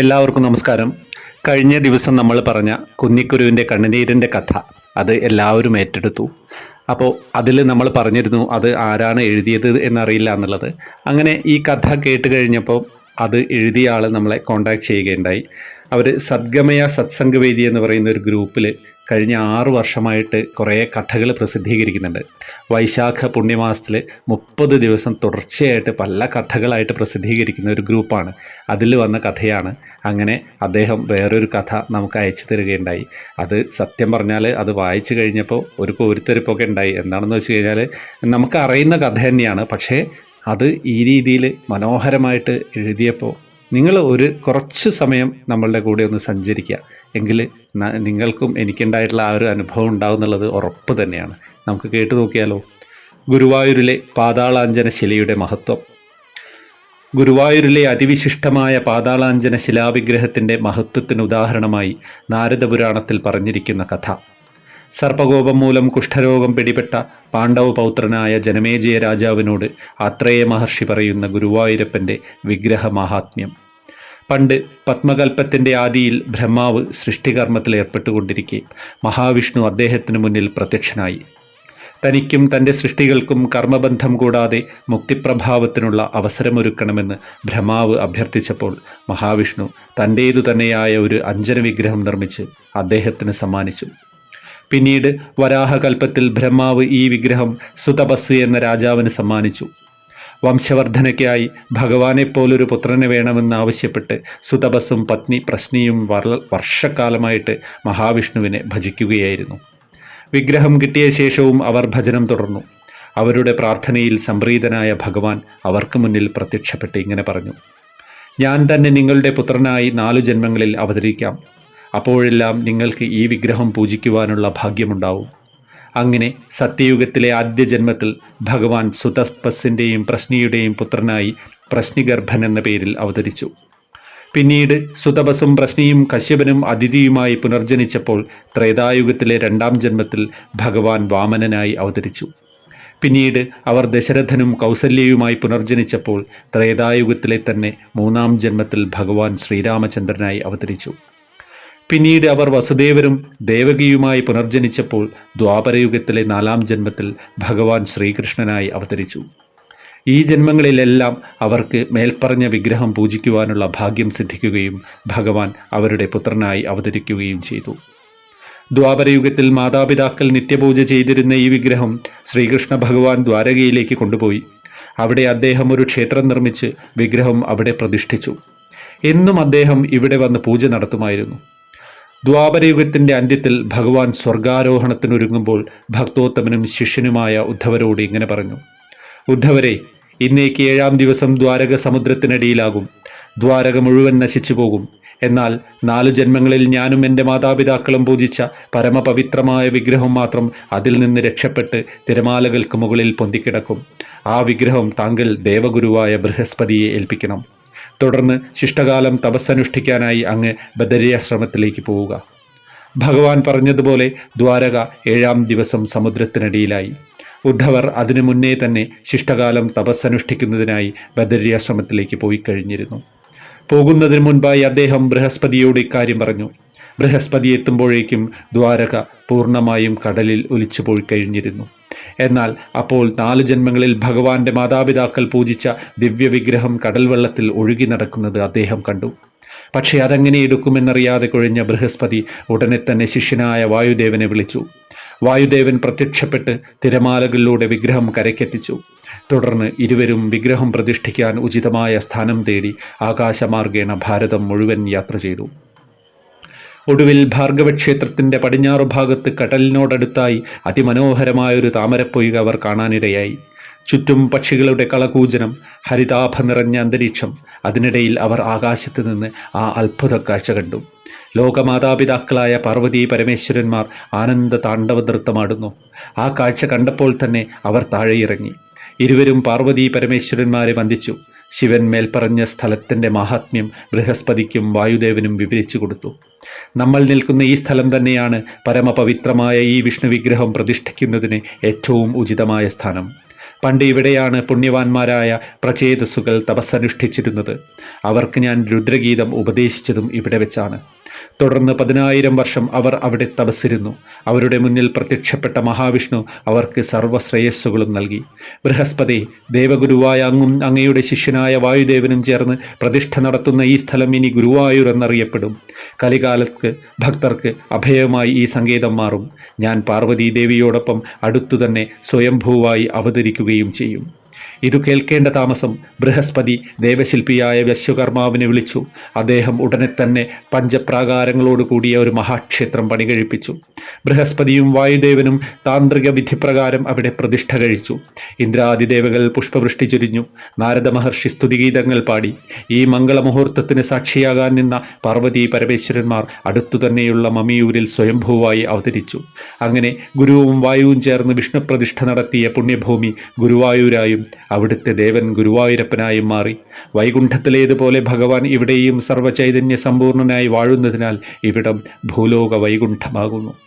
എല്ലാവർക്കും നമസ്കാരം. കഴിഞ്ഞ ദിവസം നമ്മൾ പറഞ്ഞ കുഞ്ഞിക്കുരുവിന്റെ കണ്ണുനീരിന്റെ കഥ അത് എല്ലാവരും ഏറ്റെടുത്തു. അപ്പോൾ അതിൽ നമ്മൾ പറഞ്ഞിരുന്നു അത് ആരാണ് എഴുതിയത് എന്നറിയില്ല എന്നുള്ളത്. അങ്ങനെ ഈ കഥ കേട്ട് കഴിഞ്ഞപ്പോൾ അത് എഴുതിയ ആൾ നമ്മളെ കോണ്ടാക്ട് ചെയ്യുകയുണ്ടായി. അവർ സദ്ഗമയ സത്സംഗവേദി എന്ന് പറയുന്ന ഒരു ഗ്രൂപ്പിൽ കഴിഞ്ഞ ആറു വർഷമായിട്ട് കുറേ കഥകൾ പ്രസിദ്ധീകരിക്കുന്നുണ്ട്. വൈശാഖ പുണ്യമാസത്തിൽ മുപ്പത് ദിവസം തുടർച്ചയായിട്ട് പല കഥകളായിട്ട് പ്രസിദ്ധീകരിക്കുന്ന ഒരു ഗ്രൂപ്പാണ്. അതിൽ വന്ന കഥയാണ്. അങ്ങനെ അദ്ദേഹം വേറൊരു കഥ നമുക്ക് അയച്ചു തരികയുണ്ടായി. അത് സത്യം പറഞ്ഞാൽ അത് വായിച്ചു കഴിഞ്ഞപ്പോൾ ഒരു കോരിത്തെരിപ്പൊക്കെ ഉണ്ടായി. എന്താണെന്ന് വെച്ച് കഴിഞ്ഞാൽ നമുക്ക് അറിയുന്ന കഥ തന്നെയാണ്. പക്ഷേ അത് ഈ രീതിയിൽ മനോഹരമായിട്ട് എഴുതിയപ്പോൾ നിങ്ങൾ ഒരു കുറച്ച് സമയം നമ്മളുടെ കൂടെ ഒന്ന് സഞ്ചരിക്കുക. എങ്കിൽ നിങ്ങൾക്കും എനിക്കുണ്ടായിട്ടുള്ള ആ ഒരു അനുഭവം ഉണ്ടാവും എന്നുള്ളത് ഉറപ്പ് തന്നെയാണ്. നമുക്ക് കേട്ടു നോക്കിയാലോ? ഗുരുവായൂരിലെ പാതാളാഞ്ജന ശിലയുടെ മഹത്വം. ഗുരുവായൂരിലെ അതിവിശിഷ്ടമായ പാതാളാഞ്ജന ശിലാവിഗ്രഹത്തിന്റെ മഹത്വത്തിന് ഉദാഹരണമായി നാരദപുരാണത്തിൽ പറഞ്ഞിരിക്കുന്ന കഥ. സർപ്പകോപം മൂലം കുഷ്ഠരോഗം പിടിപെട്ട പാണ്ഡവ പൗത്രനായ ജനമേജയ രാജാവിനോട് ആത്രേയ മഹർഷി പറയുന്ന ഗുരുവായൂരപ്പന്റെ വിഗ്രഹ മാഹാത്മ്യം പണ്ട് പത്മകൽപ്പത്തിന്റെ ആദിയിൽ ബ്രഹ്മാവ് സൃഷ്ടികർമ്മത്തിൽ ഏർപ്പെട്ടുകൊണ്ടിരിക്കെ മഹാവിഷ്ണു അദ്ദേഹത്തിന് മുന്നിൽ പ്രത്യക്ഷനായി. തനിക്കും തന്റെ സൃഷ്ടികൾക്കും കർമ്മബന്ധം കൂടാതെ മുക്തിപ്രഭാവത്തിനുള്ള അവസരമൊരുക്കണമെന്ന് ബ്രഹ്മാവ് അഭ്യർത്ഥിച്ചപ്പോൾ മഹാവിഷ്ണു തന്റേതു തന്നെയായ ഒരു അഞ്ജന വിഗ്രഹം നിർമ്മിച്ച് അദ്ദേഹത്തിന് സമ്മാനിച്ചു. പിന്നീട് വരാഹകൽപ്പത്തിൽ ബ്രഹ്മാവ് ഈ വിഗ്രഹം സുതപസ് എന്ന രാജാവിന് സമ്മാനിച്ചു. വംശവർദ്ധനയ്ക്കായി ഭഗവാനെപ്പോലൊരു പുത്രന് വേണമെന്ന് ആവശ്യപ്പെട്ട് സുതപസ്സും പത്നി പ്രശ്നിയും വർ- വർഷക്കാലമായിട്ട് മഹാവിഷ്ണുവിനെ ഭജിക്കുകയായിരുന്നു. വിഗ്രഹം കിട്ടിയ ശേഷവും അവർ ഭജനം തുടർന്നു. അവരുടെ പ്രാർത്ഥനയിൽ സംപ്രീതനായ ഭഗവാൻ അവർക്ക് മുന്നിൽ പ്രത്യക്ഷപ്പെട്ട് ഇങ്ങനെ പറഞ്ഞു. ഞാൻ തന്നെ നിങ്ങളുടെ പുത്രനായി നാലു ജന്മങ്ങളിൽ അവതരിക്കാം. അപ്പോഴെല്ലാം നിങ്ങൾക്ക് ഈ വിഗ്രഹം പൂജിക്കുവാനുള്ള ഭാഗ്യമുണ്ടാവും. അങ്ങനെ സത്യയുഗത്തിലെ ആദ്യ ജന്മത്തിൽ ഭഗവാൻ സുതപസ്സിന്റെയും പ്രശ്നിയുടെയും പുത്രനായി പ്രശ്നിഗർഭൻ എന്ന പേരിൽ അവതരിച്ചു. പിന്നീട് സുതപസും പ്രശ്നിയും കശ്യപനും അതിഥിയുമായി പുനർജനിച്ചപ്പോൾ ത്രേതായുഗത്തിലെ രണ്ടാം ജന്മത്തിൽ ഭഗവാൻ വാമനനായി അവതരിച്ചു. പിന്നീട് അവർ ദശരഥനും കൗസല്യയുമായി പുനർജനിച്ചപ്പോൾ ത്രേതായുഗത്തിലെ തന്നെ മൂന്നാം ജന്മത്തിൽ ഭഗവാൻ ശ്രീരാമചന്ദ്രനായി അവതരിച്ചു. പിന്നീട് അവർ വസുദേവരും ദേവകിയുമായി പുനർജനിച്ചപ്പോൾ ദ്വാപരയുഗത്തിലെ നാലാം ജന്മത്തിൽ ഭഗവാൻ ശ്രീകൃഷ്ണനായി അവതരിച്ചു. ഈ ജന്മങ്ങളിലെല്ലാം അവർക്ക് മേൽപ്പറഞ്ഞ വിഗ്രഹം പൂജിക്കുവാനുള്ള ഭാഗ്യം സിദ്ധിക്കുകയും ഭഗവാൻ അവരുടെ പുത്രനായി അവതരിക്കുകയും ചെയ്തു. ദ്വാപരയുഗത്തിൽ മാതാപിതാക്കൾ നിത്യപൂജ ചെയ്തിരുന്ന ഈ വിഗ്രഹം ശ്രീകൃഷ്ണ ഭഗവാൻ ദ്വാരകയിലേക്ക് കൊണ്ടുപോയി. അവിടെ അദ്ദേഹം ഒരു ക്ഷേത്രം നിർമ്മിച്ച് വിഗ്രഹം അവിടെ പ്രതിഷ്ഠിച്ചു. എന്നും അദ്ദേഹം ഇവിടെ വന്ന് പൂജ നടത്തുമായിരുന്നു. ദ്വാപരയുഗത്തിന്റെ അന്ത്യത്തിൽ ഭഗവാൻ സ്വർഗാരോഹണത്തിനൊരുങ്ങുമ്പോൾ ഭക്തോത്തമനും ശിഷ്യനുമായ ഉദ്ധവരോട് ഇങ്ങനെ പറഞ്ഞു. ഉദ്ധവരെ ഇന്നേക്ക് ഏഴാം ദിവസം ദ്വാരക സമുദ്രത്തിനടിയിലാകും. ദ്വാരക മുഴുവൻ നശിച്ചു പോകും. എന്നാൽ നാലു ജന്മങ്ങളിൽ ഞാനും എന്റെ മാതാപിതാക്കളും പൂജിച്ച പരമപവിത്രമായ വിഗ്രഹം മാത്രം അതിൽ നിന്ന് രക്ഷപ്പെട്ട് തിരമാലകൾക്ക് മുകളിൽ പൊന്തിക്കിടക്കും. ആ വിഗ്രഹം താങ്കൾ ദേവഗുരുവായ ബൃഹസ്പതിയെ ഏൽപ്പിക്കണം. തുടർന്ന് ശിഷ്ടകാലം തപസ്സനുഷ്ഠിക്കാനായി അങ്ങ് ബദരിയാശ്രമത്തിലേക്ക് പോവുക. ഭഗവാൻ പറഞ്ഞതുപോലെ ദ്വാരക ഏഴാം ദിവസം സമുദ്രത്തിനടിയിലായി. ഉദ്ധവർ അതിനു മുന്നേ തന്നെ ശിഷ്ടകാലം തപസ്സനുഷ്ഠിക്കുന്നതിനായി ബദരിയാശ്രമത്തിലേക്ക് പോയി കഴിഞ്ഞിരുന്നു. പോകുന്നതിന് മുൻപായി അദ്ദേഹം ബൃഹസ്പതിയോട് ഇക്കാര്യം പറഞ്ഞു. ബൃഹസ്പതി എത്തുമ്പോഴേക്കും ദ്വാരക പൂർണമായും കടലിൽ ഒലിച്ചു പോയി കഴിഞ്ഞിരുന്നു. എന്നാൽ അപ്പോൾ നാല് ജന്മങ്ങളിൽ ഭഗവാന്റെ മാതാപിതാക്കൾ പൂജിച്ച ദിവ്യവിഗ്രഹം കടൽവെള്ളത്തിൽ ഒഴുകി നടക്കുന്നത് അദ്ദേഹം കണ്ടു. പക്ഷേ അതെങ്ങനെ എടുക്കുമെന്നറിയാതെ കുഴഞ്ഞ ബൃഹസ്പതി ഉടനെ തന്നെ ശിഷ്യനായ വായുദേവനെ വിളിച്ചു. വായുദേവൻ പ്രത്യക്ഷപ്പെട്ട് തിരമാലകളിലൂടെ വിഗ്രഹം കരയ്ക്കെത്തിച്ചു. തുടർന്ന് ഇരുവരും വിഗ്രഹം പ്രതിഷ്ഠിക്കാൻ ഉചിതമായ സ്ഥാനം തേടി ആകാശമാർഗേണ ഭാരതം മുഴുവൻ യാത്ര ചെയ്തു. ഒടുവിൽ ഭാർഗവ ക്ഷേത്രത്തിന്റെ പടിഞ്ഞാറു ഭാഗത്ത് കടലിനോടടുത്തായി അതിമനോഹരമായൊരു താമരപ്പൊയ്ക അവർ കാണാനിടയായി. ചുറ്റും പക്ഷികളുടെ കളകൂജനം ഹരിതാഭ നിറഞ്ഞ അന്തരീക്ഷം അതിനിടയിൽ അവർ ആകാശത്ത് നിന്ന് ആ അത്ഭുത കാഴ്ച കണ്ടു. ലോകമാതാപിതാക്കളായ പാർവതി പരമേശ്വരന്മാർ ആനന്ദ താണ്ഡവ നൃത്തമാടുന്നു ആ കാഴ്ച കണ്ടപ്പോൾ തന്നെ അവർ താഴെയിറങ്ങി. ഇരുവരും പാർവതി പരമേശ്വരന്മാരെ വന്ദിച്ചു. ശിവൻ മേൽപ്പറഞ്ഞ സ്ഥലത്തിന്റെ മഹാത്മ്യം ബൃഹസ്പതിക്കും വായുദേവനും വിവരിച്ചു കൊടുത്തു. നമ്മൾ നിൽക്കുന്ന ഈ സ്ഥലം തന്നെയാണ് പരമപവിത്രമായ ഈ വിഷ്ണു വിഗ്രഹം പ്രതിഷ്ഠിക്കുന്നതിന് ഏറ്റവും ഉചിതമായ സ്ഥാനം. പണ്ട് ഇവിടെയാണ് പുണ്യവാന്മാരായ പ്രചേതസ്സുകൾ തപസ്സനുഷ്ഠിച്ചിരുന്നത്. അവർക്ക് ഞാൻ രുദ്രഗീതം ഉപദേശിച്ചതും ഇവിടെ വെച്ചാണ്. തുടർന്ന് പതിനായിരം വർഷം അവർ അവിടെ തപസ്സിരുന്നു. അവരുടെ മുന്നിൽ പ്രത്യക്ഷപ്പെട്ട മഹാവിഷ്ണു അവർക്ക് സർവശ്രേയസ്സുകളും നൽകി. ബൃഹസ്പതി ദേവഗുരുവായ അങ്ങും അങ്ങയുടെ ശിഷ്യനായ വായുദേവനും ചേർന്ന് പ്രതിഷ്ഠ നടത്തുന്ന ഈ സ്ഥലം ഇനി ഗുരുവായൂർ എന്നറിയപ്പെടും കലികാലത്ത് ഭക്തർക്ക് അഭയമായി ഈ സങ്കേതം മാറും. ഞാൻ പാർവതീ ദേവിയോടൊപ്പം അടുത്തുതന്നെ സ്വയംഭൂവായി അവതരിക്കുകയും ചെയ്യും. ഇതു കേൾക്കേണ്ട താമസം ബൃഹസ്പതി ദേവശില്പിയായ വശ്വകർമാവിനെ വിളിച്ചു. അദ്ദേഹം ഉടനെ തന്നെ പഞ്ചപ്രാകാരങ്ങളോട് കൂടിയ ഒരു മഹാക്ഷേത്രം പണി പണികഴിപ്പിച്ചു. ബൃഹസ്പതിയും വായുദേവനും താന്ത്രിക വിധിപ്രകാരം അവിടെ പ്രതിഷ്ഠ കഴിച്ചു. ഇന്ദ്രാദിദേവകൾ പുഷ്പവൃഷ്ടി ചൊരിഞ്ഞു. നാരദ മഹർഷി സ്തുതിഗീതങ്ങൾ പാടി. ഈ മംഗളമുഹൂർത്തത്തിന് സാക്ഷിയാകാൻ നിന്ന പാർവതി പരമേശ്വരന്മാർ അടുത്തു തന്നെയുള്ള മമിയൂരിൽ സ്വയംഭൂവായി അവതരിച്ചു. അങ്ങനെ ഗുരുവും വായുവും ചേർന്ന് വിഷ്ണു പ്രതിഷ്ഠ നടത്തിയ പുണ്യഭൂമി ഗുരുവായൂരായും അവിടുത്തെ ദേവൻ ഗുരുവായൂരപ്പനായും മാറി. വൈകുണ്ഠത്തിലേതുപോലെ ഭഗവാൻ ഇവിടെയും സർവചൈതന്യ സമ്പൂർണനായി വാഴുന്നതിനാൽ ഇവിടം ഭൂലോക വൈകുണ്ഠമാകുന്നു